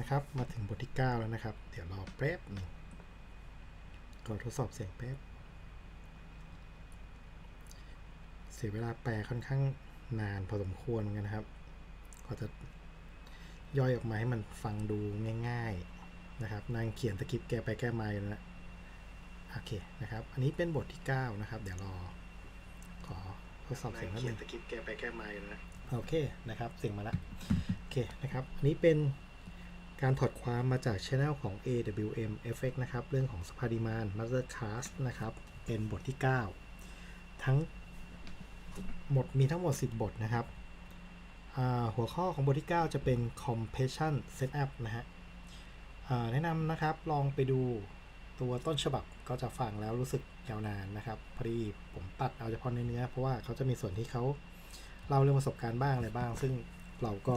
นะครับ มาถึงบทที่ 9 แล้วนะครับ เดี๋ยวรอแป๊บหนึ่งขอทดสอบเสียงแป๊บ เสียเวลาแปลค่อนข้างนานพอสมควรเหมือนกันนะครับก็จะย่อยออกมาให้มันฟังดูง่าย ๆนะครับ นางเขียนตะคริปต์แก้ไปแก้มาอยู่นะโอเคนะครับ อันนี้เป็นบทที่ 9 นะครับ เดี๋ยวรอ ขอทดสอบเสียงนิดนึงตะคริปต์แกไปแก้มาอยู่นะโอเคนะครับ เสียงมาแล้วโอเคนะครับ อันนี้เป็น การถอดความมาจากช anel ของ AWM Effect นะครับ เรื่องของสภาดิมาน Master Class นะครับ เป็นบทที่ 9 ทั้งหมดมีทั้งหมด 10 บทนะครับ หัวข้อของบทที่ 9 จะเป็น Compression Setup นะฮะแนะนำนะครับลองไปดูตัวต้นฉบับก็จะฟังแล้วรู้สึกยาวนานนะครับ พอดีผมตัดเอาเฉพาะในเนื้อ เพราะว่าเขาจะมีส่วนที่เขาเล่าเรื่องประสบการณ์บ้างอะไรบ้าง ซึ่งเราก็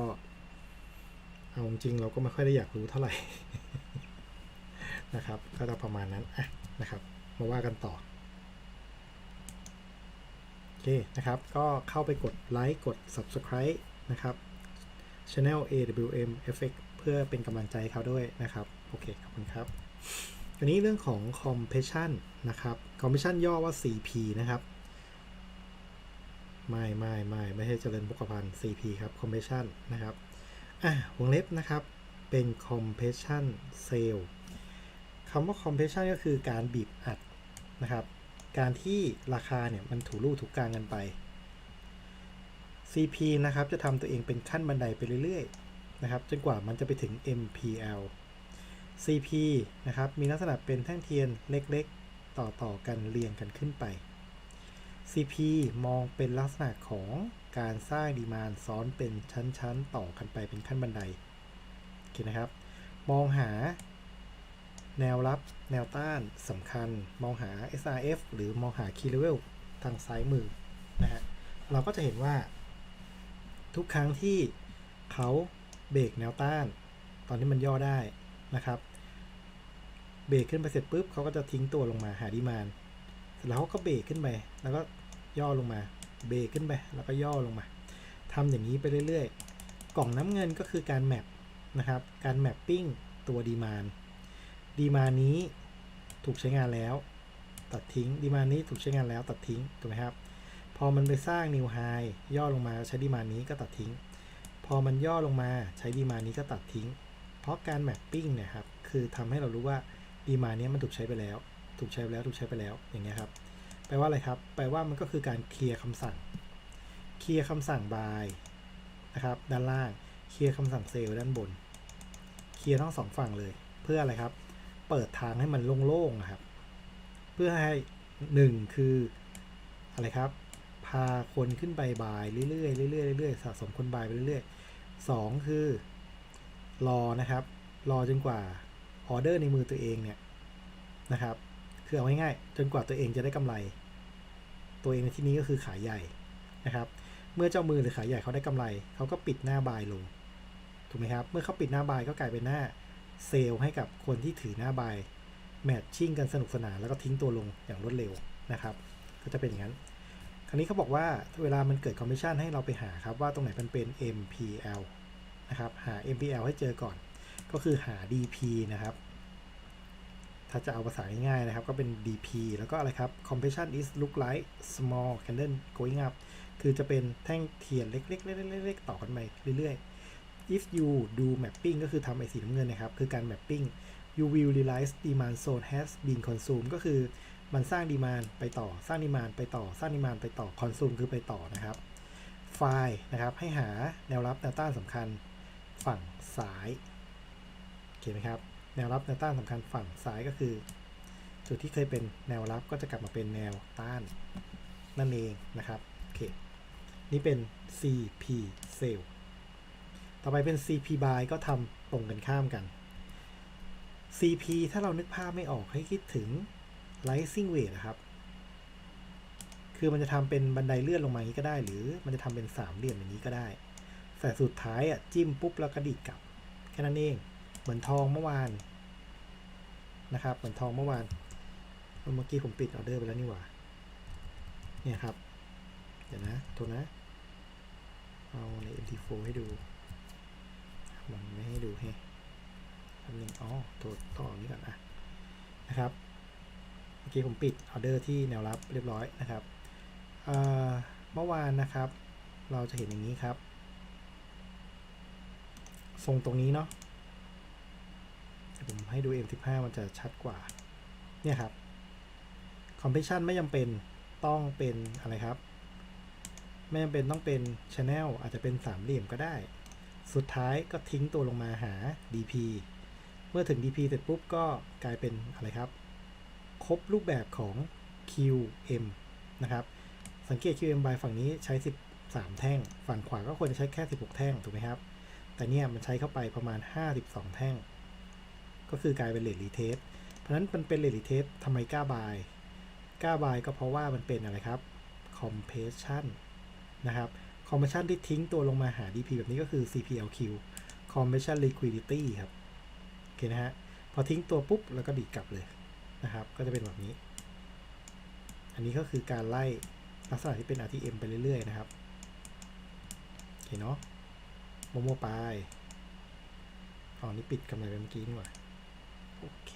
เอาจริงเราก็ไม่ค่อยได้อยากรู้เท่าไหร่นะครับ ก็จะประมาณนั้นอะนะครับ มาว่ากันต่อโอเคนะครับ ก็เข้าไปกดไลค์กด Subscribe นะครับ Channel AWM Effect เพื่อเป็นกำลังใจให้เขาด้วยนะครับ โอเค ขอบคุณครับอันนี้เรื่องของ Compression นะครับ Compression ย่อว่า CP นะครับ ไม่ไม่ไม่ไม่ใช่เจริญบุกพันธ์ CP ครับ compression นะครับ อะวงเล็บนะครับเป็น compression cell คำว่า compression ก็คือการบีบอัดนะครับ การที่ราคาเนี่ยมันถูรูถูกกลางกันไป CP นะครับจะทำตัวเองเป็นขั้นบันไดไปเรื่อยๆนะครับจนกว่ามันจะไปถึง MPL CP นะครับมีลักษณะเป็นแท่งเทียนเล็กๆ ต่อๆกันเรียงกันขึ้นไป CP มองเป็นลักษณะของ การสร้างดีมานซ้อนเป็นชั้นๆ ต่อกันไปเป็นขั้นบันไดโอเคนะครับ มองหาแนวรับแนวต้านสำคัญ มองหา SRF หรือมองหา Key Level ทางซ้ายมือนะฮะเราก็จะเห็นว่า ทุกครั้งที่เขาเบรกแนวต้าน ตอนที่มันย่อได้นะครับ เบรกขึ้นไปเสร็จปุ๊บเขาก็จะทิ้งตัวลงมาหาดีมานแล้วเขาก็เบรกขึ้นไป แล้วก็ย่อลงมา เบรกขึ้นไปแล้วก็ย่อลงมาทำอย่างนี้ไปเรื่อยๆ กล่องน้ำเงินก็คือการแมปนะครับ การแมปปิ้งตัวดีมานดีมานนี้ถูกใช้งานแล้ว ตัดทิ้งดีมานนี้ถูกใช้งานแล้วตัดทิ้งถูกไหมครับ พอมันไปสร้างนิวไฮย่อลงมาใช้ดีมานนี้ก็ตัดทิ้ง พอมันย่อลงมาใช้ดีมานนี้ก็ตัดทิ้ง เพราะการแมปปิ้งเนี่ยครับคือทำให้เรารู้ว่าดีมานนี้มันถูกใช้ไปแล้ว ถูกใช้ไปแล้วถูกใช้ไปแล้วอย่างเงี้ยครับ แปลว่าอะไรครับ แปลว่ามันก็คือการเคลียร์คำสั่ง เคลียร์คำสั่ง by นะครับ ด้านล่าง เคลียร์คำสั่งเซลล์ด้านบน เคลียร์ทั้งสองฝั่งเลย เพื่ออะไรครับ เปิดทางให้มันโล่งๆครับ เพื่อให้หนึ่งคืออะไรครับ พาคนขึ้นไปบายเรื่อยๆเรื่อยๆเรื่อยๆสะสมคนบายไปเรื่อยๆสองคือ รอนะครับ รอจนกว่าออเดอร์ในมือตัวเองเนี่ยนะครับ คือเอาง่ายๆจนกว่าตัวเองจะได้กำไร ตัวเองในที่นี้ก็คือขายใหญ่นะครับ เมื่อเจ้ามือหรือขายใหญ่เขาได้กำไรเขาก็ปิดหน้าบายลงถูกไหมครับเมื่อเขาปิดหน้าบายก็กลายเป็นหน้าเซลให้กับคนที่ถือหน้าบายแมทชิ่งกันสนุกสนานแล้วก็ทิ้งตัวลงอย่างรวดเร็วนะครับ ก็จะเป็นอย่างนั้น คราวนี้เขาบอกว่าเวลามันเกิดคอมมิชชั่นให้เราไปหาครับว่าตรงไหนมันเป็น MPL นะครับหา MPL ให้เจอก่อน ก็คือหา DP นะครับ ถ้าจะเอาภาษาง่ายๆนะครับ ก็เป็น DP แล้วก็อะไรครับ compression is look like small candle going up คือจะเป็นแท่งเทียนเล็กๆๆๆต่อกันไปเรื่อยๆ if you do mapping ก็คือทำไอสีน้ำเงินนะครับ คือการ mapping you will realize demand zone has been consumed ก็คือมันสร้างดีมานไปต่อสร้างดีมานไปต่อสร้างดีมานไปต่อ consume คือไปต่อนะครับ ไฟล์นะครับให้หาแนวรับแนวต้านสำคัญฝั่งซ้ายโอเคไหมครับ แนวรับแนวต้านสำคัญฝั่งซ้ายก็คือ จุดที่เคยเป็นแนวรับก็จะกลับมาเป็นแนวต้าน นั่นเองนะครับโอเคนี่เป็น CP sell ต่อไปเป็น CP buy ก็ทำตรงกันข้ามกัน CP ถ้าเรานึกภาพไม่ออกให้คิดถึง rising weight นะครับ คือมันจะทำเป็นบันไดเลื่อนลงมาอย่างนี้ก็ได้ หรือมันจะทำเป็นสามเหลี่ยมอย่างนี้ก็ได้ แต่สุดท้ายอะจิ้มปุ๊บแล้วกระดิกกลับ แค่นั้นเอง เหมือนทองเมื่อวานนะครับเหมือนทองเมื่อวานเมื่อกี้ผมปิดออเดอร์ไปแล้วนี่หว่าเนี่ยครับ เดี๋ยวนะโทษนะ เอาใน MT4 ให้ดูมันไม่ให้ดูให้แป๊บนึงอ๋อตัวต่อนี้ก่อนนะนะครับเมื่อกี้ผมปิดออเดอร์ที่แนวรับเรียบร้อยนะครับเมื่อวานนะครับ เราจะเห็นอย่างนี้ครับ ทรงตรงนี้เนาะ ให้ดู M15 มันจะชัดกว่า เนี่ยครับ compression ไม่จำเป็นต้องเป็นอะไรครับ ไม่จำเป็นต้องเป็น channel อาจจะเป็นสามเหลี่ยมก็ได้ สุดท้ายก็ทิ้งตัวลงมาหา DP เมื่อถึง DP เสร็จปุ๊บก็กลายเป็นอะไรครับ ครบรูปแบบของ QM นะครับ สังเกต QM by ฝั่งนี้ใช้ 13 แท่ง ฝั่งขวาก็ควรจะใช้แค่ 16 แท่ง ถูกไหมครับ แต่เนี่ยมันใช้เข้าไปประมาณ 52 แท่ง ก็คือกลายเป็นเลทรีเทสเพราะฉะนั้นมันเป็นเลทรีเทสทำไมกล้าบายกล้าบายก็เพราะว่ามันเป็นอะไรครับ compression นะครับ compression ที่ทิ้งตัวลงมาหา DP แบบนี้ก็คือ CPLQ compression liquidity ครับโอเคนะฮะพอทิ้งตัวปุ๊บแล้วก็ดีดกลับเลยนะครับก็จะเป็นแบบนี้ อันนี้ก็คือการไล่ลักษณะที่เป็น RTM ไปเรื่อยๆนะครับโอเคเนาะโมโมไปอ๋อนี่ปิดกำไรไปเมื่อกี้นี่หว่า โอเค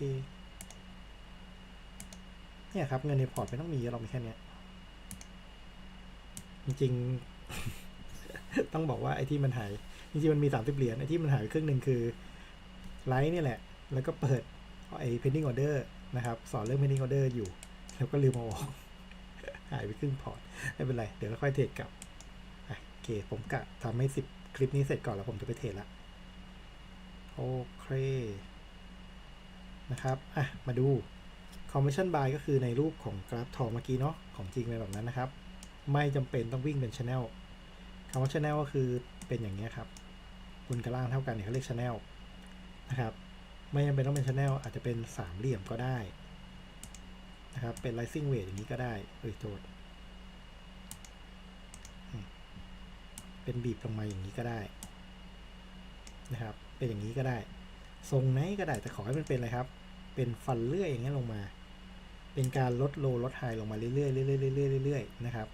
เนี่ยครับเงินในพอร์ตไม่ต้องมีเรามีแค่เนี้ยจริงๆ ต้องบอกว่าไอ้ที่มันหาย จริงๆ มันมี 30 เหรียญไอ้ที่มันหายไปครึ่งหนึ่งคือไลท์เนี่ยแหละ แล้วก็เปิดไอ้ pending order นะครับ สอนเรื่อง pending order อยู่ แล้วก็ลืมเอาออก หายไปครึ่งพอร์ต ไม่เป็นไร เดี๋ยวเราค่อยเทรดกลับโอเค ผมกะทำให้ 10 คลิปนี้เสร็จก่อนแล้วผมจะไปเทรดละโอเค นะครับอะมาดู commission buy ก็คือในรูปของกราฟทองเมื่อกี้เนาะของจริงเป็นแบบนั้นนะครับ ไม่จำเป็นต้องวิ่งเป็น channel คำว่า channel ก็คือเป็นอย่างนี้ยครับบนกับล่างเท่ากันเนี่ยเขาเรียก channel นะครับไม่จำเป็นต้องเป็น channel อาจจะเป็นสามเหลี่ยมก็ได้นะครับเป็น rising weight อย่างนี้ก็ได้เอ้ยโทษเป็นบีบลงมาอย่างนี้ก็ได้นะครับ เป็นอย่างนี้ก็ได้ ทรงไหนก็ได้แต่ขอให้มันเป็นอะไรครับ เป็นฟันเลื่อยอย่างเงี้ยลงมา เป็นการลดโลลดไฮลงมาเรื่อยๆเรื่อยๆเรื่อยๆเรื่อยๆนะครับ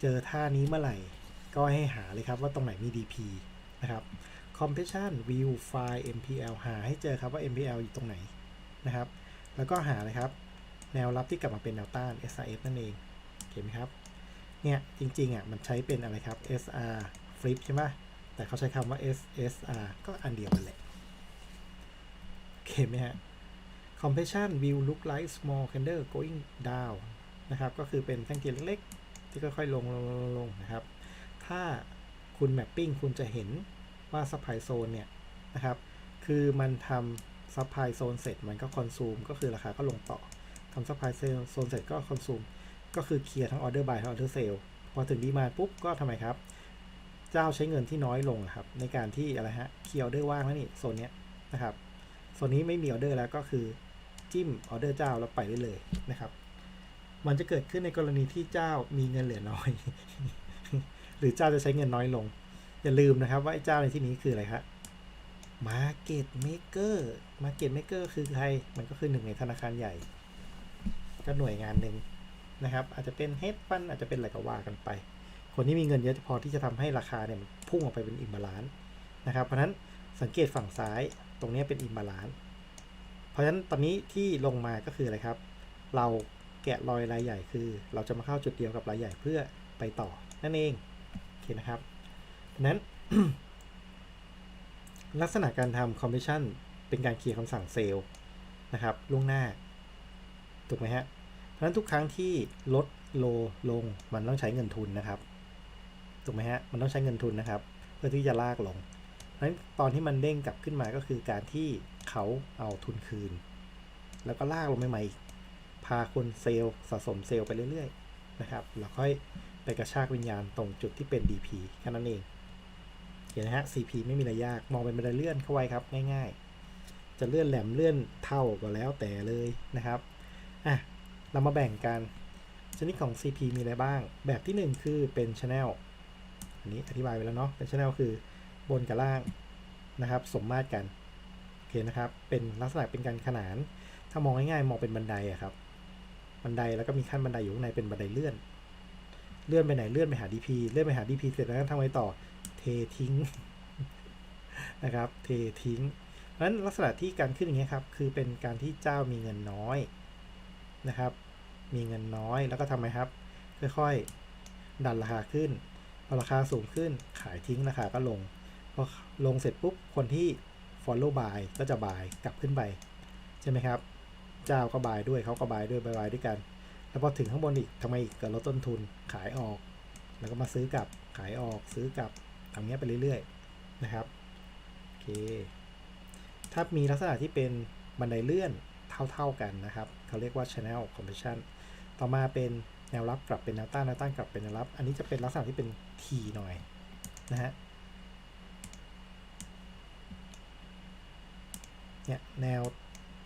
เจอท่านี้เมื่อไหร่ ก็ให้หาเลยครับว่าตรงไหนมี DP นะครับ compression view file MPL หาให้เจอครับว่า MPL อยู่ตรงไหนนะครับ แล้วก็หาเลยครับ แนวรับที่กลับมาเป็นแนวต้าน SRF นั่นเองเห็นไหมครับ เนี่ยจริงๆอะมันใช้เป็นอะไรครับ SR flip ใช่ไหมแต่เขาใช้คำว่า SSR ก็อันเดียวกันแหละ เคไหมฮะ compression will look like small candle going down นะครับ ก็คือเป็นแท่งเทียนเล็กๆ ที่ค่อยๆ ลงลงลงลงนะครับ ถ้าคุณ mapping คุณจะเห็นว่า supply zone เนี่ยนะครับ คือมันทำ supply zone เสร็จมันก็ consume ก็คือราคาก็ลงต่อทำ supply zone เสร็จก็ consume ก็คือเคลียร์ทั้ง order buy ทั้ง order sell พอถึงดีมาปุ๊บก็ทำไมครับ เจ้าใช้เงินที่น้อยลงอะครับ ในการที่อะไรฮะเคลียร์ออเดอร์ว่างแล้วนี่โซนเนี้ยนะครับ โซนนี้ไม่มีออเดอร์แล้วก็คือจิ้มออเดอร์เจ้าแล้วไปได้เลยนะครับ มันจะเกิดขึ้นในกรณีที่เจ้ามีเงินเหลือน้อย หรือเจ้าจะใช้เงินน้อยลง อย่าลืมนะครับว่าไอ้เจ้าในที่นี้คืออะไรครับ Market Maker Market Maker คือใคร มันก็คือหนึ่งในธนาคารใหญ่ ก็หน่วยงานหนึ่งนะครับ อาจจะเป็น hedge fund อาจจะเป็นอะไรก็ว่ากันไป คนที่มีเงินเยอะพอที่จะทำให้ราคาเนี่ยมันพุ่งออกไปเป็นอิมบาลานซ์นะครับ เพราะฉะนั้นสังเกตฝั่งซ้าย ตรงนี้เป็นอิมบาลานซ์เพราะฉะนั้นตอนนี้ที่ลงมาก็คืออะไรครับ เราแกะรอยรายใหญ่คือ เราจะมาเข้าจุดเดียวกับรายใหญ่เพื่อไปต่อนั่นเองโอเคนะครับเพราะฉะนั้น ลักษณะการทำคอมมิชชั่นเป็นการเคลียร์คำสั่งเซลล์นะครับล่วงหน้า ถูกไหมฮะ เพราะฉะนั้นทุกครั้งที่ลดโลลงมันต้องใช้เงินทุนนะครับ ถูกไหมฮะ มันต้องใช้เงินทุนนะครับ เพื่อที่จะลากลง นั้นตอนที่มันเด้งกลับขึ้นมาก็คือการที่เขาเอาทุนคืน แล้วก็ลากลงไปใหม่อีกพาคนเซลล์สะสมเซลล์ไปเรื่อยๆนะครับแล้วค่อยไปกระชากวิญญาณตรงจุดที่เป็น DP แค่นั้นเองเห็นนะฮะ CP ไม่มีอะไรยากมองเป็นบันไดเลื่อนเข้าไว้ครับง่ายๆ จะเลื่อนแหลมเลื่อนเท่าก็แล้วแต่เลยนะครับอะเรามาแบ่งกันชนิดของ CP มีอะไรบ้าง แบบที่ 1 คือเป็น Channel อันนี้อธิบายไปแล้วเนาะเป็น Channel คือ บนกับล่างนะครับ สมมาตรกันโอเคนะครับ เป็นลักษณะเป็นการขนาน ถ้ามองง่ายๆมองเป็นบันไดอะครับ บันไดแล้วก็มีขั้นบันไดอยู่ข้างในเป็นบันไดเลื่อน เลื่อนไปไหนเลื่อนไปหา DP เลื่อนไปหา DP เสร็จแล้วทำไงต่อเททิ้งนะครับเททิ้งเพราะฉะนั้นลักษณะที่การขึ้นอย่างเงี้ยครับคือเป็นการที่เจ้ามีเงินน้อยนะครับ มีเงินน้อยแล้วก็ทำไมครับ ค่อยๆ ดันราคาขึ้นพอราคาสูงขึ้นขายทิ้งราคาก็ลง พอลงเสร็จปุ๊บ คนที่ follow buy ก็จะ buy กลับขึ้นไป ใช่ไหมครับ เจ้าก็ buy ด้วยเขาก็ buy ด้วย buy buy ด้วยกัน แล้วพอถึงข้างบนอีกทำไมอีกเกิดลดต้นทุนขายออก แล้วก็มาซื้อกลับขายออกซื้อกลับทำเงี้ยไปเรื่อยๆนะครับโอเคถ้ามีลักษณะที่เป็นบันไดเลื่อนเท่าๆกันนะครับเขาเรียกว่า channel compression ต่อมาเป็นแนวรับกลับเป็นแนวต้านแนวต้านกลับเป็นแนวรับ อันนี้จะเป็นลักษณะที่เป็น T หน่อยนะฮะ เนี่ยแนว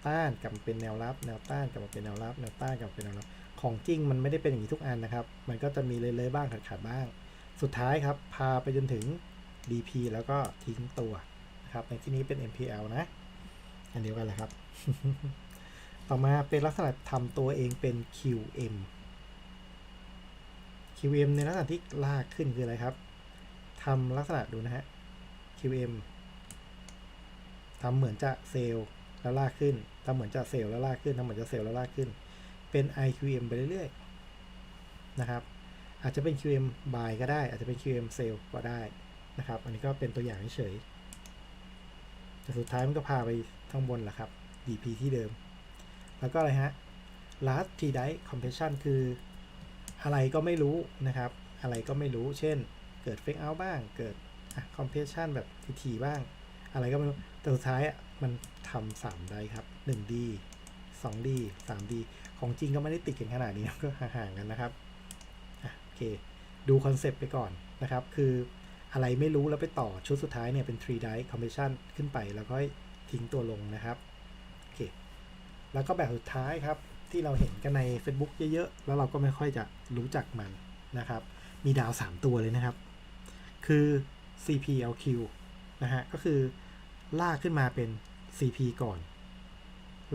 ต้านกลับเป็นแนวรับ แนวต้านกลับเป็นแนวรับ แนวต้านกลับเป็นแนวรับ ของจริงมันไม่ได้เป็นอย่างนี้ทุกอันนะครับ มันก็จะมีเลยๆบ้างขาดๆบ้าง สุดท้ายครับ พาไปจนถึง DP แล้วก็ทิ้งตัวนะครับ ในที่นี้เป็น MPL นะ อันเดียวกันแหละครับ ต่อมาเป็นลักษณะทำตัวเองเป็น QM QM ในลักษณะที่ลากขึ้นคืออะไรครับทำลักษณะดูนะฮะ QM ทำเหมือนจะเซลล์แล้วลากขึ้นทำเหมือนจะเซลล์แล้วลากขึ้นทำเหมือนจะเซลล์แล้วลากขึ้น เป็น IQM ไปเรื่อยๆนะครับ อาจจะเป็น QM buy ก็ได้ อาจจะเป็น QM sell ก็ได้นะครับ อันนี้ก็เป็นตัวอย่างเฉยแต่สุดท้ายมันก็พาไปข้างบนแหละครับ DP ที่เดิม แล้วก็อะไรฮะ last T die compression คืออะไรก็ไม่รู้นะครับ อะไรก็ไม่รู้ เช่น เกิด fake out บ้าง เกิด compression แบบทีๆบ้าง อะไรก็ไม่รู้ แต่สุดท้ายอะมันทำสามได้ครับ 1D 2D 3D ของจริงก็ไม่ได้ติดกันขนาดนี้ก็ห่างๆกันนะครับโอเค ดูคอนเซปต์ไปก่อนนะครับ คืออะไรไม่รู้แล้วไปต่อชุดสุดท้ายเนี่ยเป็น 3 die compression ขึ้นไปแล้วก็ทิ้งตัวลงนะครับโอเคแล้วก็แบบสุดท้ายครับ ที่เราเห็นกันใน Facebook เยอะๆ แล้วเราก็ไม่ค่อยจะรู้จักมันนะครับ มีดาว 3 ตัวเลยนะครับ คือ CPLQ นะฮะ ก็คือลากขึ้นมาเป็น CP ก่อน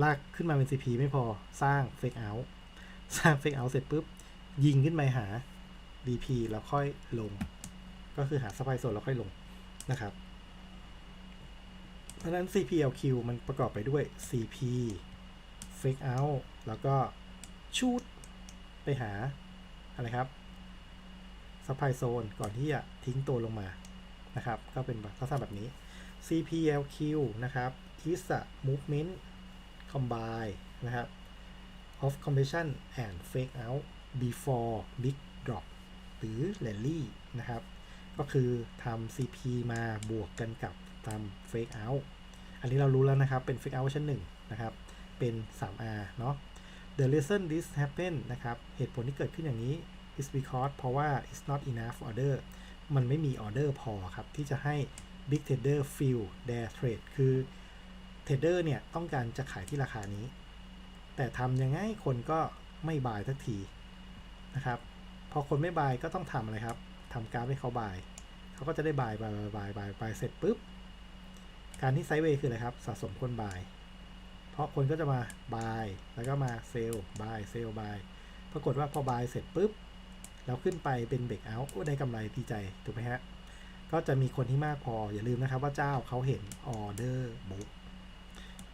ลากขึ้นมาเป็น CP ไม่พอสร้าง Fake Out สร้าง Fake Out เสร็จปุ๊บ ยิงขึ้นไปหา DP แล้วค่อยลง ก็คือหา Supply Zone แล้วค่อยลงนะครับ เพราะฉะนั้น CPLQ มันประกอบไปด้วย CP Fake Out แล้วก็ชูดไปหา อะไรครับ Supply Zone ก่อนที่จะทิ้งตัวลงมา นะครับ ก็เป็นลักษณะแบบนี้ CPLQ นะครับ is a movement combine นะครับ of compression and fake out before big drop หรือ rally นะครับ ก็คือทำ CP มาบวกกันกับทำ fake out อันนี้เรารู้แล้วนะครับ เป็น fake out ชั้น1นะครับ เป็น 3R เนาะ the reason this happen นะครับ เหตุผลที่เกิดขึ้นอย่างนี้ is because เพราะว่า it's not enough order มันไม่มีออเดอร์พอครับ ที่จะให้ big trader feel their trade คือ trader เนี่ยต้องการจะขายที่ราคานี้ แต่ทำยังไงคนก็ไม่บายสักทีนะครับ พอคนไม่บายก็ต้องทำอะไรครับทำกราฟให้เขาบาย เขาก็จะได้บายบายบายบายบายเสร็จปุ๊บ การที่ไซด์เวย์คืออะไรครับสะสมคนบาย เพราะคนก็จะมาบายแล้วก็มาเซลล์บายเซลล์บาย ปรากฏว่าพอบายเสร็จปุ๊บ เราขึ้นไปเป็นเบรกเอาท์ได้กำไรดีใจถูกไหมฮะ ก็จะมีคนที่มากพออย่าลืมนะครับว่าเจ้าเขาเห็นออเดอร์บุ๊ก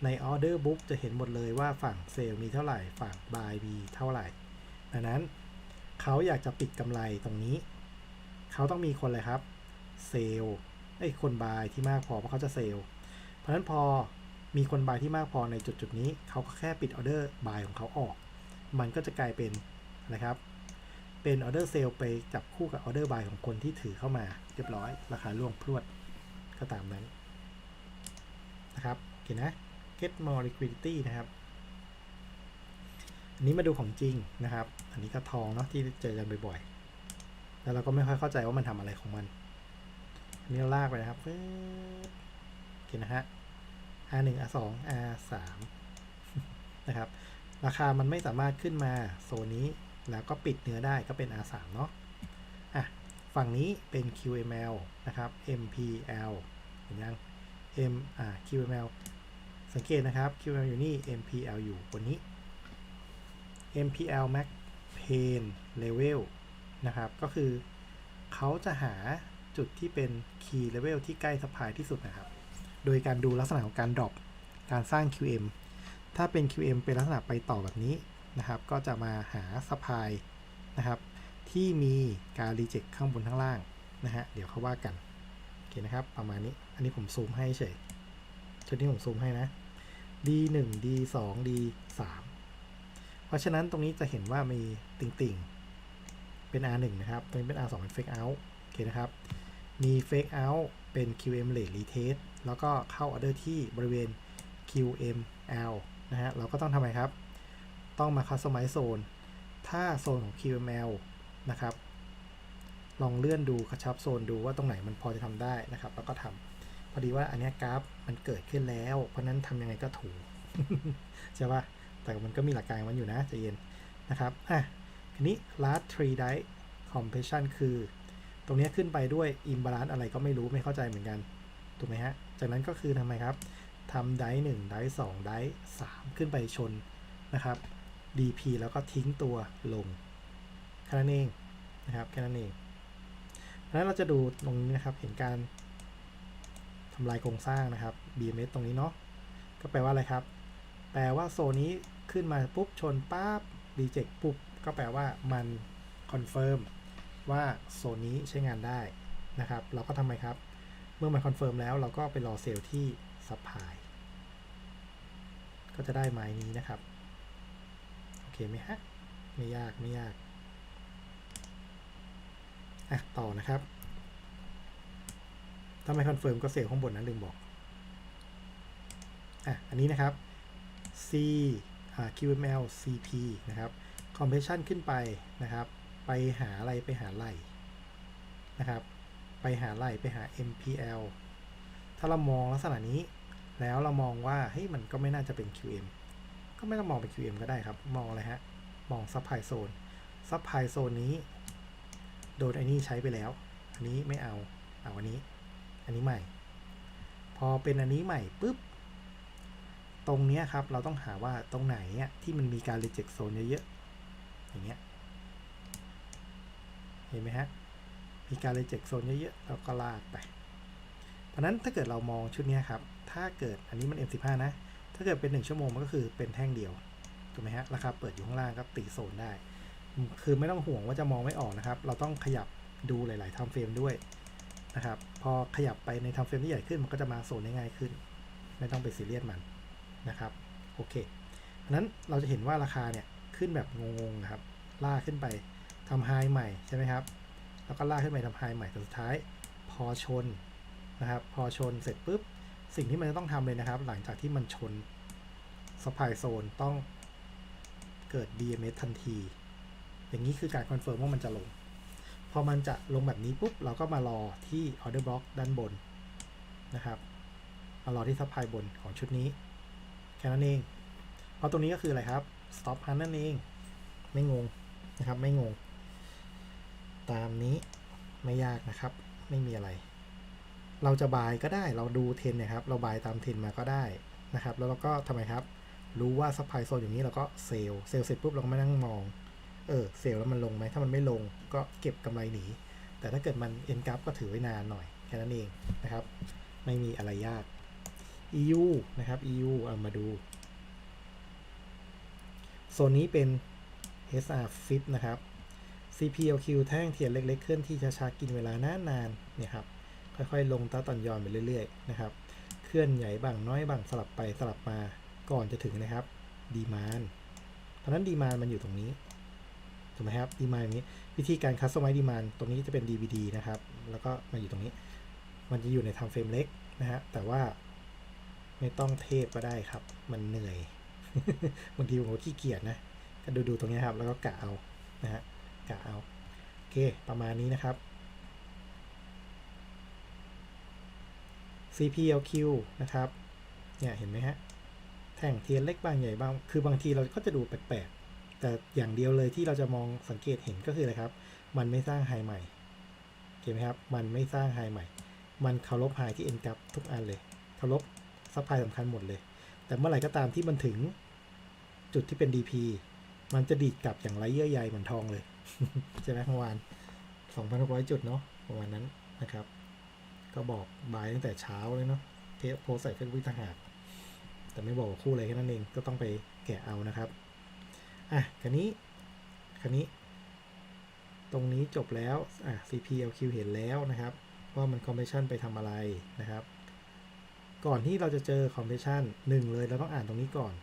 ในออเดอร์บุ๊กจะเห็นหมดเลยว่าฝั่งเซลล์มีเท่าไหร่ ฝั่งบายมีเท่าไหร่ ดังนั้นเขาอยากจะปิดกำไรตรงนี้ เขาต้องมีคนอะไรครับเซลล์ไอ้คนบายที่มากพอเพราะเขาจะเซลล์ เพราะฉะนั้นพอมีคนบายที่มากพอในจุดจุดนี้ เขาก็แค่ปิดออเดอร์บายของเขาออก มันก็จะกลายเป็นนะครับ เป็นออเดอร์เซลไปจับคู่กับออเดอร์บายของคนที่ถือเข้ามาเรียบร้อย ราคาล่วงพรวดก็ตามนั้นนะครับโอเคนะ get more liquidity นะครับ อันนี้มาดูของจริงนะครับ อันนี้ก็ทองเนาะที่เจอกันบ่อยๆ แล้วเราก็ไม่ค่อยเข้าใจว่ามันทำอะไรของมัน อันนี้เราลากไปนะครับปึ๊บโอเคนะฮะ R1 R2 R3 นะครับ ราคามันไม่สามารถขึ้นมาโซนนี้ แล้วก็ปิดเนื้อได้ก็เป็น R3 เนาะอะฝั่งนี้เป็น QML นะครับ MPL เห็นยัง M อ่า QML สังเกตนะครับ QML อยู่นี่ MPL อยู่บนนี้ MPL Max Pain Level นะครับ ก็คือเขาจะหาจุดที่เป็น Key Level ที่ใกล้สปายที่สุดนะครับ โดยการดูลักษณะของการดรอป การสร้าง QM ถ้าเป็น QM เป็นลักษณะไปต่อแบบนี้ นะครับ ก็จะมาหาสปายนะครับ ที่มีการรีเจ็คข้างบนข้างล่างนะฮะ เดี๋ยวเขาว่ากัน โอเคนะครับ ประมาณนี้ อันนี้ผมซูมให้เฉย ชุดนี้ผมซูมให้นะ D1 D2 D3 เพราะฉะนั้นตรงนี้จะเห็นว่ามีติ่งๆ เป็น R1 นะครับ ตรงนี้เป็น R2 เป็น Fake Out โอเคนะครับ มี Fake Out เป็น QM Rate Retest แล้วก็เข้าออเดอร์ที่บริเวณ QML นะฮะ เราก็ต้องทำไมครับ ต้องมา Customize Zone ถ้าโซนของ QML นะครับ ลองเลื่อนดูกระชับโซนดูว่าตรงไหนมันพอจะทำได้นะครับ แล้วก็ทำพอดีว่าอันนี้กราฟมันเกิดขึ้นแล้ว เพราะนั้นทำยังไงก็ถูกใช่ปะแต่มันก็มีหลักการมันอยู่นะใจเย็นนะครับอะทีนี้ last three die compression คือ ตรงนี้ขึ้นไปด้วย imbalance อะไรก็ไม่รู้ไม่เข้าใจเหมือนกัน ถูกไหมฮะ จากนั้นก็คือทำไมครับทำไดหนึ่งไดสองไดสามขึ้นไปชนนะครับ DP แล้วก็ทิ้งตัวลงแค่นั้นเองนะครับแค่นั้นเองเพราะฉะนั้นเราจะดูตรงนี้นะครับเห็นการทำลายโครงสร้างนะครับ BMS ตรงนี้เนาะก็แปลว่าอะไรครับ แปลว่าโซนนี้ขึ้นมาปุ๊บชนปั๊บรีเจ็คปุ๊บ ก็แปลว่ามันคอนเฟิร์มว่าโซนนี้ใช้งานได้นะครับ เราก็ทำไมครับ เมื่อมันคอนเฟิร์มแล้วเราก็ไปรอเซลล์ที่ซัพพลายก็จะได้ไม้นี้นะครับ ไหมฮะ ไม่ยากไม่ยากอะต่อนะครับ ถ้าไม่คอนเฟิร์มก็เซลล์ข้างบนนั้นลืมบอกอะอันนี้นะครับ C QML CP นะครับ compression ขึ้นไปนะครับ ไปหาอะไรไปหาไหลนะครับ ไปหาไหลไปหา MPL ถ้าเรามองลักษณะนี้ แล้วเรามองว่าเฮ้ยมันก็ไม่น่าจะเป็น QM ก็ไม่ต้องมองเป็น QM ก็ได้ครับ มองอะไรฮะ มอง supply zone supply zone นี้ โดนไอ้นี่ใช้ไปแล้ว อันนี้ไม่เอา เอาอันนี้ อันนี้ใหม่ พอเป็นอันนี้ใหม่ปุ๊บ ตรงเนี้ยครับ เราต้องหาว่าตรงไหนที่มันมีการ reject zone เยอะๆ อย่างเงี้ย เห็นไหมฮะ มีการ reject zone เยอะๆแล้วก็ลากไป เพราะนั้นถ้าเกิดเรามองชุดเนี้ยครับ ถ้าเกิดอันนี้มัน M15 นะ ถ้าเกิดเป็น 1 ชั่วโมงมันก็คือเป็นแท่งเดียวถูกไหมฮะราคาเปิดอยู่ข้างล่างก็ตีโซนได้ คือไม่ต้องห่วงว่าจะมองไม่ออกนะครับ เราต้องขยับดูหลายๆ time frame ด้วยนะครับ พอขยับไปใน time frame ที่ใหญ่ขึ้นมันก็จะมาโซนได้ง่ายขึ้น ไม่ต้องไปซีเรียสมันนะครับโอเคเพราะนั้นเราจะเห็นว่าราคาเนี่ยขึ้นแบบงงๆนะครับล่าขึ้นไปทำไฮใหม่ใช่ไหมครับแล้วก็ล่าขึ้นไปทำไฮใหม่แต่สุดท้าย พอชนนะครับ พอชนเสร็จปุ๊บ สิ่งที่มันจะต้องทำเลยนะครับ หลังจากที่มันชนสปายโซนต้องเกิด DMS ทันที อย่างนี้คือการคอนเฟิร์มว่ามันจะลง พอมันจะลงแบบนี้ปุ๊บ เราก็มารอที่ order block ด้านบนนะครับ มารอที่ซัพพลายบนของชุดนี้ แค่นั้นเอง เพราะตรงนี้ก็คืออะไรครับ stop hunt นั่นเอง ไม่งงนะครับ ไม่งง ตามนี้ไม่ยากนะครับ ไม่มีอะไร เราจะบายก็ได้เราดูเทรนเนี่ยครับ เราบายตามเทรนมาก็ได้นะครับ แล้วเราก็ทำไมครับ รู้ว่าซัพพลายโซนอย่างนี้เราก็เซล์เซลเสร็จปุ๊บเราก็มานั่งมอง เออเซลแล้วมันลงไหมถ้ามันไม่ลงก็เก็บกำไรหนี แต่ถ้าเกิดมันเอ็นกราฟก็ถือไว้นานหน่อยแค่นั้นเองนะครับ ไม่มีอะไรยาก EU นะครับ EU เอามาดูโซนนี้เป็น SR Fit นะครับ CPLQ แท่งเทียนเล็กๆเคลื่อนที่ช้าๆกินเวลานานๆเนี่ยครับ ค่อยๆ ลงตาตอนยอนไปเรื่อยๆนะครับ เคลื่อนใหญ่บ้างน้อยบ้างสลับไปสลับมาก่อนจะถึงนะครับดีมานเพราะนั้นดีมานมันอยู่ตรงนี้ถูกไหมครับดีมานอย่างนี้วิธีการคัสตอมไมดีมานตรงนี้จะเป็น DVD นะครับ แล้วก็มาอยู่ตรงนี้ มันจะอยู่ในทำเฟรมเล็กนะฮะแต่ว่าไม่ต้องเทพก็ได้ครับ มันเหนื่อยบางทีผมก็ขี้เกียจนะก็ดูดูๆตรงนี้ครับ แล้วก็กะเอานะฮะกะเอาโอเคประมาณนี้นะครับ CPLQ นะครับ เนี่ยเห็นไหมฮะ แท่งเทียนเล็กบางใหญ่บาง คือบางทีเราก็จะดูแปลกๆ แต่อย่างเดียวเลยที่เราจะมองสังเกตเห็นก็คืออะไรครับ มันไม่สร้างไฮใหม่เห็นไหมครับ มันไม่สร้างไฮใหม่ มันเคารพไฮที่เอ็นกับทุกอันเลย เคารพซัพพลายสำคัญหมดเลย แต่เมื่อไหร่ก็ตามที่มันถึงจุดที่เป็น DP มันจะดีดกลับอย่างไรเยื่อใยเหมือนทองเลย ใช่ไหมเมื่อวาน2,600 จุดเนาะประมาณนั้นนะครับ ก็บอกบายตั้งแต่เช้าเลยเนาะเพจโพสใส่เฟซบุ๊กต่างหากแต่ไม่บอกคู่อะไรแค่นั้นเองก็ต้องไปแกะเอานะครับอะคันนี้คันนี้ ตรงนี้จบแล้วอะ CPLQ เห็นแล้วนะครับ ว่ามัน compression ไปทำอะไรนะครับ ก่อนที่เราจะเจอ compression หนึ่งเลยเราต้องอ่านตรงนี้ก่อน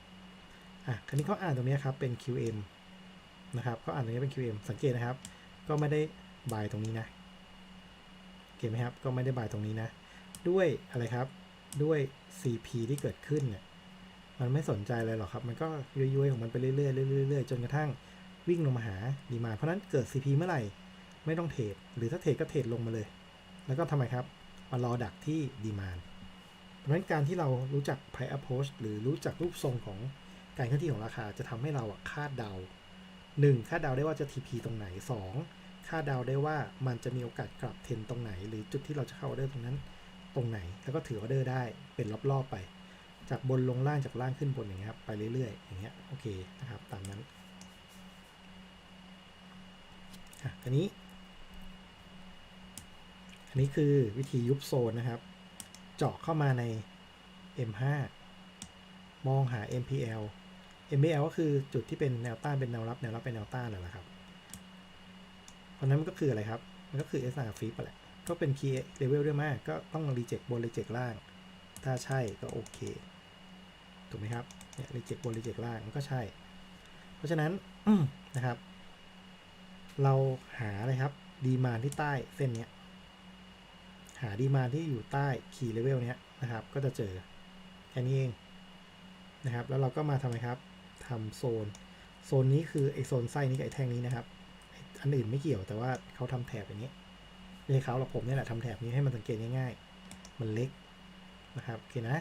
อะคันนี้เขาอ่านตรงนี้ครับเป็น QM นะครับเขาอ่านตรงนี้เป็น QM สังเกตนะครับ ก็ไม่ได้บายตรงนี้นะ เก็ตไหมครับ ก็ไม่ได้บายตรงนี้นะ ด้วยอะไรครับ ด้วย CP ที่เกิดขึ้นเนี่ย มันไม่สนใจเลยหรอกครับ มันก็ย้อยๆของมันไปเรื่อยๆเรื่อยๆเรื่อยจนกระทั่งวิ่งลงมาหาดีมาเพราะนั้นเกิด CP เมื่อไหร่ ไม่ต้องเทรด หรือถ้าเทรดก็เทรดลงมาเลย แล้วก็ทำไมครับ มารอดักที่ดีมานเพราะฉะนั้นการที่เรารู้จัก price approach หรือรู้จักรูปทรงของการเคลื่อนที่ของราคาจะทำให้เราคาดเดา 1. คาดเดาได้ว่าจะ TP ตรงไหน 2. คาดเดาได้ว่ามันจะมีโอกาสกลับเทรนตรงไหน หรือจุดที่เราจะเข้าออเดอร์ตรงนั้นตรงไหน แล้วก็ถือออเดอร์ได้เป็นรอบๆไป จากบนลงล่างจากล่างขึ้นบนอย่างเงี้ยครับไปเรื่อยๆ อย่างเงี้ยโอเคนะครับตามนั้นอะอันนี้ อันนี้คือวิธียุบโซนนะครับ เจาะเข้ามาใน M5 มองหา MPL MPL ก็คือจุดที่เป็นแนวต้านเป็นแนวรับแนวรับเป็นแนวต้านนั่นแหละครับ เพราะนั้นมันก็คืออะไรครับ มันก็คือ SR flip ไปแหละ ก็เป็น key level ด้วยมาก ก็ต้อง reject บน reject ล่าง ถ้าใช่ก็โอเค ถูกไหมครับ เนี่ย reject บน reject ล่าง มันก็ใช่ เพราะฉะนั้นนะครับ เราหาอะไรครับ ดีมานที่ใต้เส้นเนี้ยหาดีมานที่อยู่ใต้ key level เนี้ยนะครับ ก็จะเจอแค่นี้เองนะครับ แล้วเราก็มาทำไมครับทำโซน โซนนี้คือไอโซนไส้นี้กับไอแท่งนี้นะครับ อันอื่นไม่เกี่ยวแต่ว่าเขาทำแถบอย่างนี้ไม่ใช่เขาหรอกผมเนี่ยแหละทำแถบนี้ให้มันสังเกตง่ายๆ มันเล็กนะครับโอเคนะ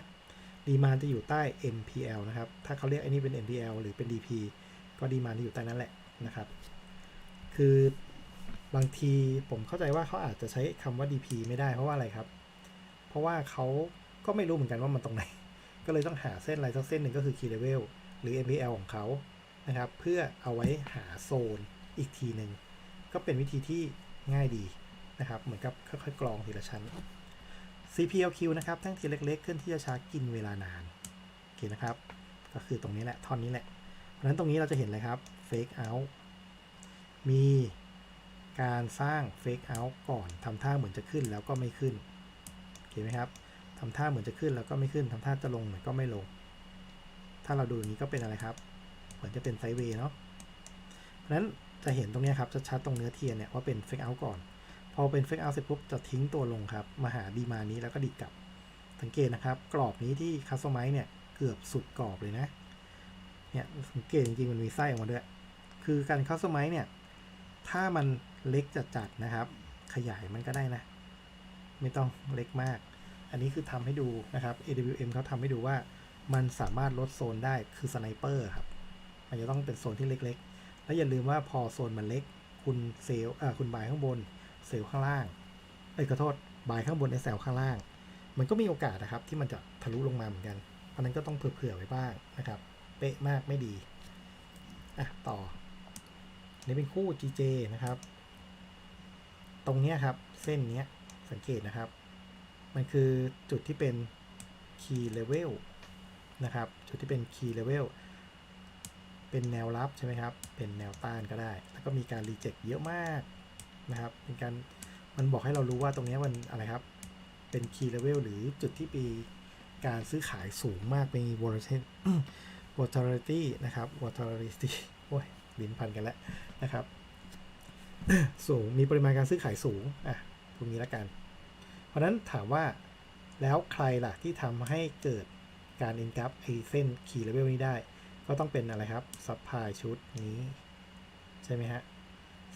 ดีมานจะอยู่ใต้ MPL นะครับ ถ้าเขาเรียกไอ้นี่เป็น MPL หรือเป็น DP ก็ดีมานที่อยู่ใต้นั้นแหละนะครับ คือบางทีผมเข้าใจว่าเขาอาจจะใช้คำว่า DP ไม่ได้เพราะว่าอะไรครับ เพราะว่าเขาก็ไม่รู้เหมือนกันว่ามันตรงไหน ก็เลยต้องหาเส้นอะไรสักเส้นหนึ่งก็คือ Key Level หรือ MPL ของเขานะครับ เพื่อเอาไว้หาโซนอีกทีหนึ่ง ก็เป็นวิธีที่ง่ายดีนะครับ เหมือนกับค่อยๆ กรองทีละชั้น CPLQ นะครับแท่งเทียนเล็กๆเคลื่อนที่ช้ากินเวลานานโอเคนะครับ ก็คือตรงนี้แหละท่อนนี้แหละ เพราะฉะนั้นตรงนี้เราจะเห็นเลยครับ Fake Out มีการสร้าง Fake Out ก่อนทำท่าเหมือนจะขึ้นแล้วก็ไม่ขึ้นโอเคไหมครับทำท่าเหมือนจะขึ้นแล้วก็ไม่ขึ้นทำท่าจะลงเหมือนก็ไม่ลง ถ้าเราดูอย่างนี้ก็เป็นอะไรครับ เหมือนจะเป็นไซด์เวย์เนาะเพราะฉะนั้น จะเห็นตรงนี้ครับชัดๆตรงเนื้อเทียนเนี่ยว่าเป็นเฟกเอาก่อน พอเป็นเฟกเอาเสร็จปุ๊บจะทิ้งตัวลงครับ มาหาดีมานี้แล้วก็ดิดกลับ สังเกตนะครับ กรอบนี้ที่คัสตอมไมซ์เนี่ยเกือบสุดกรอบเลยนะ เนี่ยสังเกตจริงๆมันมีไส้ออกมาด้วย คือการคัสตอมไมซ์เนี่ย ถ้ามันเล็กจัดๆนะครับ ขยายมันก็ได้นะ ไม่ต้องเล็กมาก อันนี้คือทำให้ดูนะครับ AWM เขาทำให้ดูว่ามันสามารถลดโซนได้คือสไนเปอร์ครับ มันจะต้องเป็นโซนที่เล็ก แล้วอย่าลืมว่าพอโซนมันเล็ก คุณเซลอ่าคุณบายข้างบน เซลข้างล่างเอ้ยขอโทษบายข้างบนไอเซลข้างล่าง มันก็มีโอกาสนะครับ ที่มันจะทะลุลงมาเหมือนกัน เพราะนั้นก็ต้องเผื่อๆไว้บ้างนะครับ เป๊ะมากไม่ดี อะ ต่อนี่เป็นคู่ GJ นะครับ ตรงเนี้ยครับ เส้นเนี้ยสังเกตนะครับ มันคือจุดที่เป็น key level นะครับ จุดที่เป็น key level เป็นแนวรับใช่ไหมครับ เป็นแนวต้านก็ได้ แล้วก็มีการ reject เยอะมากนะครับ เป็นการ มันบอกให้เรารู้ว่าตรงนี้มันอะไรครับ เป็น key level หรือจุดที่มีการซื้อขายสูงมากเป็น volatility นะครับ volatility โอ้ยลิ้นพันกันแล้วนะครับ สูง มีปริมาณการซื้อขายสูง อะตรงนี้แล้วกัน เพราะนั้นถามว่าแล้วใครล่ะที่ทำให้เกิดการอินกับไอเส้น key level นี้ได้ ก็ต้องเป็นอะไรครับซัพพลายชุดนี้ ใช่ไหมฮะ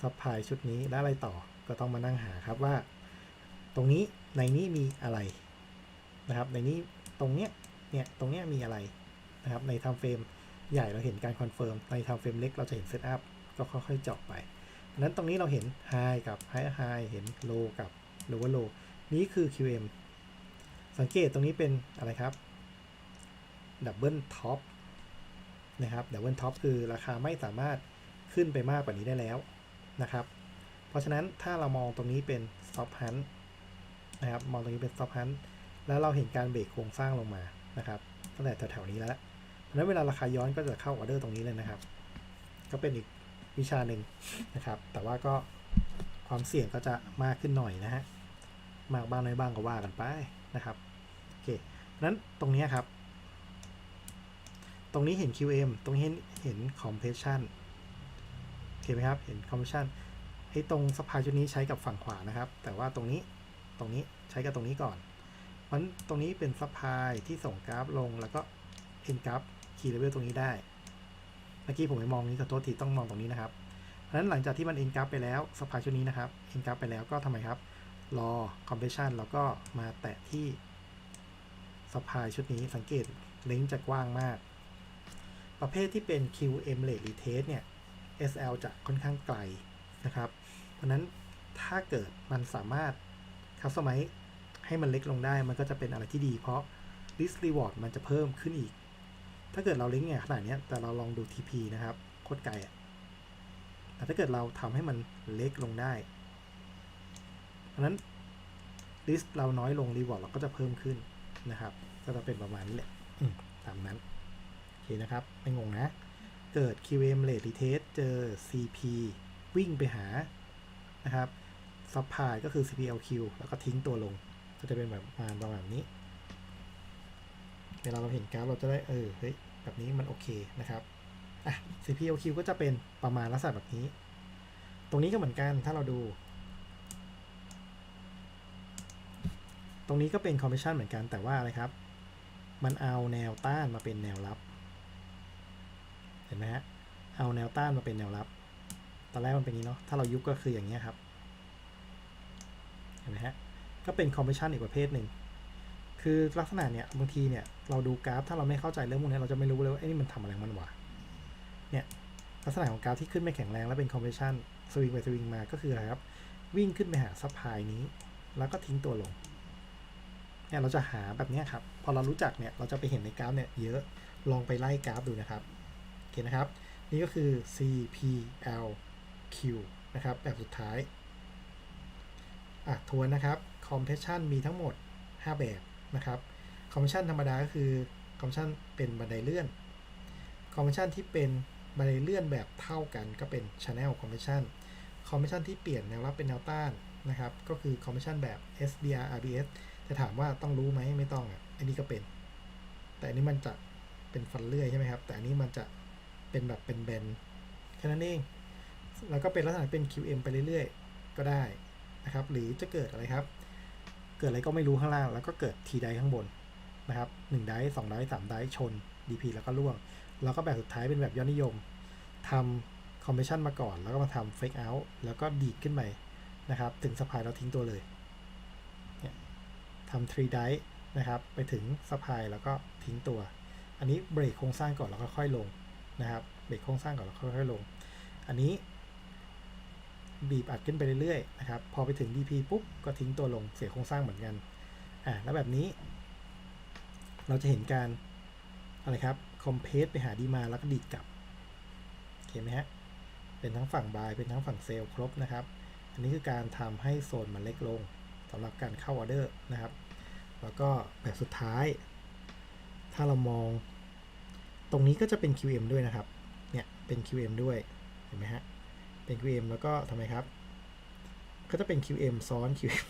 ซัพพลายชุดนี้แล้วอะไรต่อก็ต้องมานั่งหาครับว่า ตรงนี้ในนี้มีอะไรนะครับ ในนี้ตรงเนี้ยเนี่ยตรงเนี้ยมีอะไรนะครับใน time frame ใหญ่เราเห็นการคอนเฟิร์มใน time frame เล็กเราจะเห็นเซตอัพก็ค่อยๆเจาะไปนั้นตรงนี้เราเห็น High กับ High High เห็น Low กับ Lower Low นี้คือ QM สังเกตตรงนี้เป็นอะไรครับดับเบิลท็อป นะครับดับเบิลท็อปคือราคาไม่สามารถขึ้นไปมากกว่านี้ได้แล้วนะครับ เพราะฉะนั้นถ้าเรามองตรงนี้เป็นซอฟฮันนะครับมองตรงนี้เป็นซอฟฮันแล้วเราเห็นการเบรกโครงสร้างลงมานะครับตั้งแต่แถวๆนี้แล้วเพราะฉะนั้นเวลาราคาย้อนก็จะเข้าออเดอร์ตรงนี้เลยนะครับ ก็เป็นอีกวิชาหนึ่งนะครับ แต่ว่าก็ความเสี่ยงก็จะมากขึ้นหน่อยนะฮะมากบ้างน้อยบ้างก็ว่ากันไปนะครับโอเคนั้นตรงนี้ครับ ตรงนี้เห็น QM ตรงนี้เห็นเห็น compression โอเคไหมครับ เห็น compression ไอ้ตรงสะพายชุดนี้ใช้กับฝั่งขวานะครับ แต่ว่าตรงนี้ ตรงนี้ใช้กับตรงนี้ก่อนมันตรงนี้เป็นสะพายที่ส่งกราฟลงแล้วก็เห็นกราฟ key level ตรงนี้ได้ เมื่อกี้ผมไปมองนี้ขอโทษทีต้องมองตรงนี้นะครับ เพราะฉะนั้นหลังจากที่มันเอ็นกราฟไปแล้วสะพายชุดนี้นะครับเอ็นกราฟไปแล้วก็ทำไมครับ รอ compression แล้วก็มาแตะที่สะพายชุดนี้สังเกตเลนส์จะกว้างมาก ประเภทที่เป็น QM rate retest เนี่ย SL จะค่อนข้างไกลนะครับ เพราะนั้นถ้าเกิดมันสามารถ customize ให้มันเล็กลงได้มันก็จะเป็นอะไรที่ดี เพราะ risk reward มันจะเพิ่มขึ้นอีก ถ้าเกิดเราเล็งเนี่ยขนาดนี้แต่เราลองดู TP นะครับโคตรไกลอะแต่ถ้าเกิดเราทำให้มันเล็กลงได้ เพราะนั้น risk เราน้อยลง reward เราก็จะเพิ่มขึ้นนะครับ ก็จะเป็นประมาณนี้แหละตามนั้น นะครับ ไม่งงนะ เกิด QM rate retest เจอ CP วิ่งไปหานะครับ supply ก็คือ CPLQ แล้วก็ทิ้งตัวลง ก็จะเป็นแบบประมาณประมาณนี้ เวลาเราเห็นกราฟเราจะได้ เออ เฮ้ย แบบนี้มันโอเคนะครับอะ CPLQ ก็จะเป็นประมาณลักษณะแบบนี้ ตรงนี้ก็เหมือนกัน ถ้าเราดู ตรงนี้ก็เป็น commission เหมือนกัน แต่ว่าอะไรครับ มันเอาแนวต้านมาเป็นแนวรับ ห็นไหมฮะ เอาแนวต้านมาเป็นแนวรับ ตอนแรกมันเป็นนี้เนาะ ถ้าเรายุบก็คืออย่างนี้ครับ เห็นไหมฮะ ก็เป็น commission อีกประเภทหนึ่ง คือลักษณะเนี่ยบางทีเนี่ยเราดูกราฟถ้าเราไม่เข้าใจเรื่องพวกนี้เราจะไม่รู้เลยว่าไอ้นี่มันทำอะไรมันวะเนี่ยลักษณะของกราฟที่ขึ้นไม่แข็งแรงแล้วเป็น compression สวิงไปสวิงมาก็คืออะไรครับ วิ่งขึ้นไปหาซัพพลายนี้ แล้วก็ทิ้งตัวลงเนี่ยเราจะหาแบบนี้ครับ พอเรารู้จักเนี่ยเราจะไปเห็นในกราฟเนี่ยเยอะลองไปไล่กราฟดูนะครับ เคนะครับ นี่ก็คือ CPLQ นะครับ แบบสุดท้ายอะทวนนะครับ compression มีทั้งหมด 5 แบบนะครับ compression ธรรมดาก็คือ compression เป็นบันไดเลื่อน compression ที่เป็นบันไดเลื่อนแบบเท่ากันก็เป็น channel compression compression ที่เปลี่ยนแนวรับเป็นแนวต้านนะครับ ก็คือ compression แบบ SBR RBS จะถามว่าต้องรู้ไหมไม่ต้องอะอันนี้ก็เป็น แต่อันนี้มันจะเป็นฟันเลื่อยใช่ไหมครับ แต่อันนี้มันจะ เป็นแบบเป็นแบนแค่นั้นเอง แล้วก็เป็นลักษณะเป็น QM ไปเรื่อยๆ ก็ได้นะครับ หรือจะเกิดอะไรครับ เกิดอะไรก็ไม่รู้ข้างล่าง แล้วก็เกิดทีไดข้างบนนะครับหนึ่งไดสองไดสามไดชน DP แล้วก็ล่วง แล้วก็แบบสุดท้ายเป็นแบบยอดนิยมทำคอมเพ s ชันมาก่อน แล้วก็มาทำเฟกเอาท์แล้วก็ดีดขึ้นไปนะครับ ถึงสะพายแล้วทิ้งตัวเลยเนี่ยทำทรีไดนะครับ ไปถึงสะพายแล้วก็ทิ้งตัว อันนี้เบรกโครงสร้างก่อนแล้วก็ค่อยลง นะครับเบรกโครงสร้างก่อนแล้วค่อยๆลง อันนี้ บีบอัดขึ้นไปเรื่อยๆนะครับพอไปถึง DP ปุ๊บก็ทิ้งตัวลงเสียโครงสร้างเหมือนกันอ่าแล้วแบบนี้ เราจะเห็นการอะไรครับคอมเพสไปหาดีมาแล้วก็ดีดกลับโอเคไหมฮะเป็นทั้งฝั่งบายเป็นทั้งฝั่งเซลล์ครบนะครับ อันนี้คือการทำให้โซนมันเล็กลงสำหรับการเข้าออเดอร์นะครับ แล้วก็แบบสุดท้าย ถ้าเรามอง ตรงนี้ก็จะเป็น QM ด้วยนะครับ เนี่ย เป็น QM ด้วย เห็นไหมฮะ เป็น QM แล้วก็ทำไมครับ ก็จะเป็น QM ซ้อน QM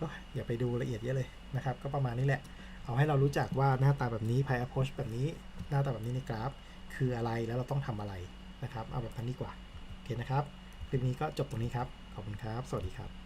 อยอย่าไปดูละเอียดเยอะเลยนะครับ ก็ประมาณนี้แหละ เอาให้เรารู้จักว่าหน้าตาแบบนี้ Pi approach แบบนี้ หน้าตาแบบนี้ในกราฟ คืออะไร แล้วเราต้องทำอะไรนะครับ เอาแบบนั้นดีกว่า โอเคนะครับ คลิปนี้ก็จบตรงนี้ครับ ขอบคุณครับ สวัสดีครับ